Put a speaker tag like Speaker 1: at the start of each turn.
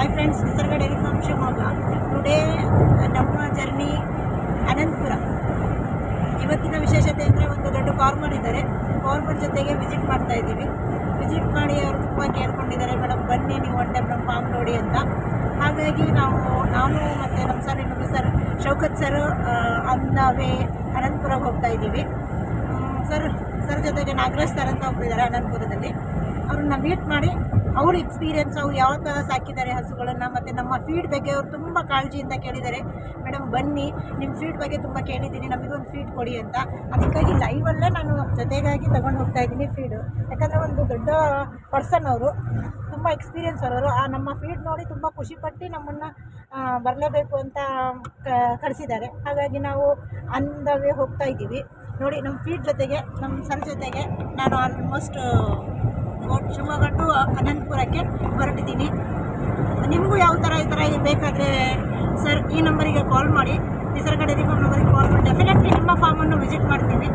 Speaker 1: Hi friends Nisarga dairy farm Shivamogga today ನಮ್ಮ journey Anantapura. ಇವತ್ತಿನ ವಿಶೇಷತೆ ಅಂದರೆ ಒಂದು ದೊಡ್ಡ ಫಾರ್ಮರ್ ಇದ್ದಾರೆ. ಫಾರ್ಮರ್ ಜೊತೆಗೆ ವಿಸಿಟ್ ಮಾಡ್ತಾ ಇದ್ದೀವಿ. ವಿಸಿಟ್ ಮಾಡಿ ಅವರು ತುಂಬ ಕೇಳ್ಕೊಂಡಿದ್ದಾರೆ, ಮೇಡಮ್, ಬನ್ನಿ ನೀವು ಒನ್ ಟೈಮ್ ನಮ್ಮ ಫಾರ್ಮ್ ನೋಡಿ ಅಂತ. ಹಾಗಾಗಿ ನಾವು, ನಾನು ಮತ್ತು ನಮ್ಮ ಸರ್ ಇನ್ನೊಬ್ಬರು ಸರ್ ಶೌಕತ್ ಸರ್ ಅಂದಾವೇ ಅನಂತಪುರಕ್ಕೆ ಹೋಗ್ತಾ ಇದ್ದೀವಿ. ಸರ್ ಸರ್ ಜೊತೆಗೆ ನಾಗರಾಜ್ ಸರ್ ಅಂತ ಒಬ್ಬರಿದ್ದಾರೆ ಅನಂತಪುರದಲ್ಲಿ. ಅವ್ರನ್ನ ಮೀಟ್ ಮಾಡಿ ಅವ್ರ ಎಕ್ಸ್ಪೀರಿಯೆನ್ಸ್ ಅವ್ರು ಯಾವ ಥರ ಸಾಕಿದ್ದಾರೆ ಹಸುಗಳನ್ನು ಮತ್ತು ನಮ್ಮ ಫೀಡ್ ಬಗ್ಗೆ ಅವ್ರು ತುಂಬ ಕಾಳಜಿಯಿಂದ ಕೇಳಿದ್ದಾರೆ. ಮೇಡಮ್ ಬನ್ನಿ ನಿಮ್ಮ ಫೀಡ್ ಬಗ್ಗೆ ತುಂಬ ಕೇಳಿದ್ದೀನಿ, ನಮಗೊಂದು ಫೀಡ್ ಕೊಡಿ ಅಂತ. ಅದಕ್ಕಾಗಿ ಲೈವಲ್ಲೇ ನಾನು ಜೊತೆಗಾಗಿ ತೊಗೊಂಡು ಹೋಗ್ತಾ ಇದ್ದೀನಿ ಫೀಡು ಯಾಕಂದರೆ ಒಂದು ದೊಡ್ಡ ಪರ್ಸನ್ ಅವರು, ತುಂಬ ಎಕ್ಸ್ಪೀರಿಯೆನ್ಸ್ ಅವರು. ಆ ನಮ್ಮ ಫೀಡ್ ನೋಡಿ ತುಂಬ ಖುಷಿಪಟ್ಟು ನಮ್ಮನ್ನು ಬರಲೇಬೇಕು ಅಂತ ಕಳಿಸಿದ್ದಾರೆ ಹಾಗಾಗಿ ನಾವು ಅಂದವೇ ಹೋಗ್ತಾ ಇದ್ದೀವಿ. ನೋಡಿ ನಮ್ಮ ಫೀಡ್ ಜೊತೆಗೆ ನಮ್ಮ ಸರ್ ಜೊತೆಗೆ ನಾನು ಆಲ್ಮೋಸ್ಟ್ ಶಿವಮೊಗ್ಗ ಟು ಅನಂತಪುರಕ್ಕೆ ಹೊರಟಿದ್ದೀನಿ. ನಿಮಗೂ ಯಾವ ಥರ ಈ ಥರ ಬೇಕಾದರೆ ಸರ್, ಈ ನಂಬರಿಗೆ ಕಾಲ್ ಮಾಡಿ. ನಿಸರ್ಗ ಡೈರಿ ನಂಬರಿಗೆ ಕಾಲ್ ಮಾಡಿ. ಡೆಫಿನೆಟ್ಲಿ ನಿಮ್ಮ ಫಾರ್ಮನ್ನು ವಿಸಿಟ್ ಮಾಡ್ತೀವಿ